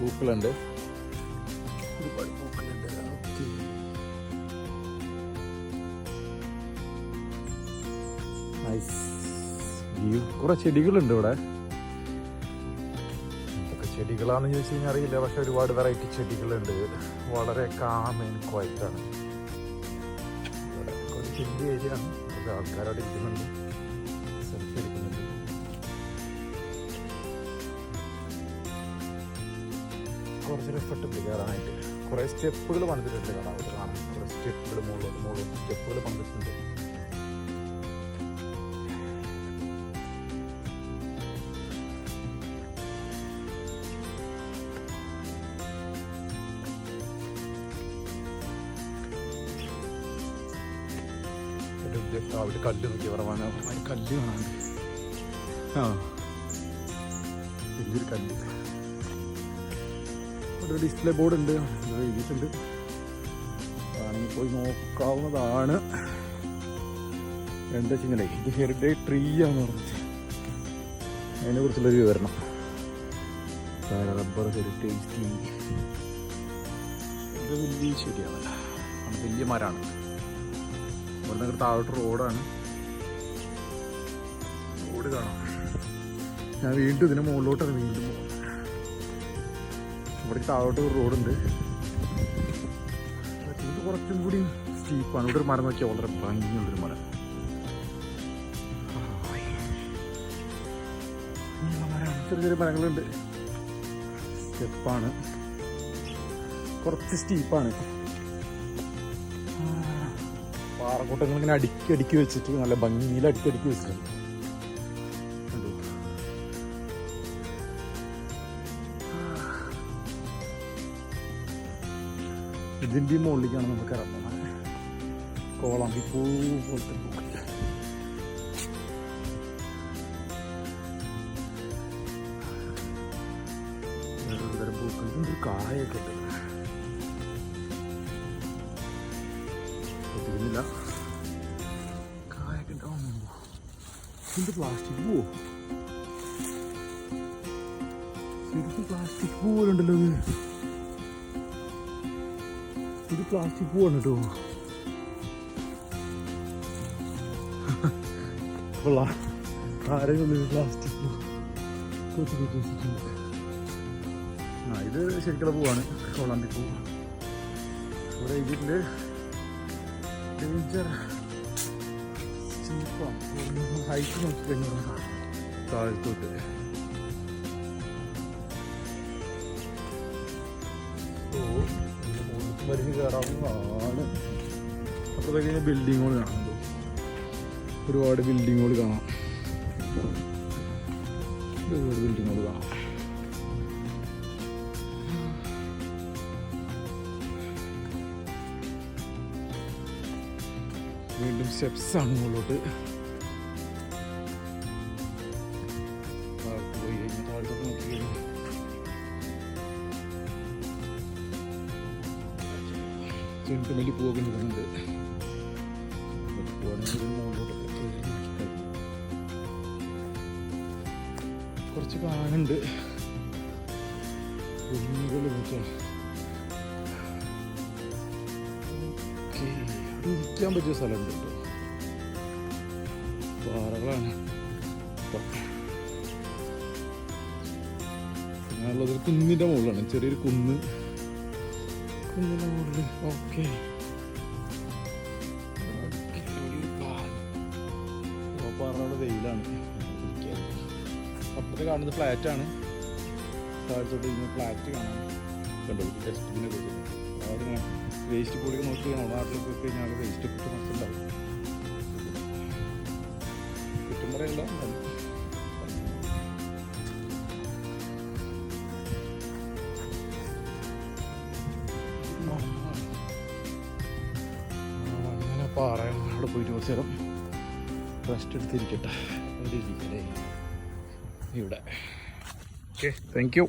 പൂക്കളുണ്ട്. ഒരുപാട് പൂക്കളുണ്ട്. കുറെ ചെടികളുണ്ട് ഇവിടെ. എന്തൊക്കെ ചെടികളാണെന്ന് ചോദിച്ചു കഴിഞ്ഞാൽ അറിയില്ല പക്ഷെ ഒരുപാട് വെറൈറ്റി ചെടികളുണ്ട്. വളരെ കാമേൻ ക്വയറ്റാണ് ഇവിടെ ഏരിയ ആണ്. ഇരിക്കുന്നുണ്ട്. കുറച്ച് എഫർട്ട് കയറാനായിട്ട് കുറേ സ്റ്റെപ്പുകൾ പണിതിട്ടുണ്ട് കാണാം. കുറേ സ്റ്റെപ്പുകൾ മുകളിലോട്ട് മുകളിലോട്ട് സ്റ്റെപ്പുകൾ പണിതിട്ടുണ്ട്. അവിടെ കല്ല് നോക്കി. പറവാണ് കല്ല് കാണാൻ. ആ. വലിയൊരു കല്ല്. ഒരു ഡിസ്പ്ലേ ബോർഡ് ഉണ്ട് എഴുതിയിട്ടുണ്ട്. ആണെങ്കിൽ പോയി നോക്കാവുന്നതാണ്. എന്താ വെച്ചാൽ ഇത് ഹെറിഡേ ട്രീ ആണെന്ന് പറഞ്ഞത് അതിനെ കുറിച്ചുള്ളൊരു വിവരണം റബ്ബർ ഹെറിറ്റേജ് ട്രീ? ഇത് വലിയ ശരിയാണ് അത് വലിയ മരമാണ് ഇവിടെ നിന്ന് താഴോട്ട് റോഡാണ്. റോഡ് കാണാം. ഞാൻ വീണ്ടും ഇതിന് മുകളിലോട്ടാണ് വീണ്ടും പോകുന്നത് ഇവിടെ താഴോട്ട് ഒരു റോഡുണ്ട് കുറച്ചും കൂടി സ്റ്റീപ്പാണ് ഇവിടെ ഒരു മരം നോക്കിയാൽ വളരെ ഭംഗിയുള്ളൊരു മരം. ചെറിയ ചെറിയ മരങ്ങളുണ്ട്. സ്റ്റെപ്പാണ് കുറച്ച് സ്റ്റീപ്പാണ് പാറക്കൂട്ടങ്ങൾ ഇങ്ങനെ അടുക്കി അടുക്കി വെച്ചിട്ട് നല്ല ഭംഗിയിൽ അടുക്കി അടുക്കി വെച്ചിട്ടുണ്ട്. ഇതിന്റെ മുകളിലേക്കാണ് നമുക്ക് ഇറങ്ങുന്നത് കോളാമ്പി പൂ പോലത്തെ ഉണ്ട്. പ്ലാസ്റ്റിക് പ്ലാസ്റ്റിക് പോലുണ്ടല്ലോ ഇത്? ഇത് പ്ലാസ്റ്റിക് പൂവാണ് കേട്ടോ കൊള്ളാം ആരെങ്കിലും പ്ലാസ്റ്റിക് പൂ കൊത്തി കൊത്തി വെച്ചിട്ടുണ്ട് ആ ഇത് ശരിക്കുള്ള പൂവാണ്. കൊള്ളാമ്പി പൂ ഇവിടെ ഇതിന്റെ ഡേഞ്ചർ ഹൈറ്റ് നോക്കി കഴിഞ്ഞാൽ താഴത്തോട്ട്. മുകളിലേക്ക് കയറാവുന്നതാണ്. കഴിഞ്ഞാൽ ബിൽഡിങ്ങുകൾ കാണാം ഒരുപാട് ബിൽഡിങ്ങുകൾ കാണാം. ഒരുപാട് ബിൽഡിങ്ങുകൾ കാണാം. വീണ്ടും സ്റ്റെപ്സ് ആണ് മുകളിലോട്ട്. പൂവൊക്കെ മുകളിലോട്ടൊക്കെ കയറി നിൽക്കുകയാണ്. കുറച്ച് കാണുന്നുണ്ട് ഇരിക്കാൻ പറ്റിയ സ്ഥലമുണ്ട് കേട്ടോ പാറകളാണ്. ഞാനുള്ളത് കുന്നിന്റെ മുകളിലാണ് ചെറിയൊരു കുന്ന് മുകളിൽ ഓക്കെ. പാറയുടെ വെയിലാണ്. അപ്പുറത്ത് കാണുന്നത് ഫ്ലാറ്റാണ് താഴത്തോട്ട് ഇന്ന് ഫ്ലാറ്റ് കാണാം. കണ്ടോ? ഡസ്റ്റ്ബിനെ വെച്ചിട്ടുണ്ട് അവിടെ വേസ്റ്റ് പൊടിയൊക്കെ നോക്കി കഴിഞ്ഞാൽ നാട്ടിൽ പോയി കഴിഞ്ഞാൽ വേസ്റ്റ് ഒക്കെ മനസ്സിലാവും കുറ്റം പാറയാണ് അവിടെ പോയിട്ട് കുറച്ച് നേരം റെസ്റ്റ് എടുത്തിരിക്കട്ടെ. ഇവിടെ. Okay thank you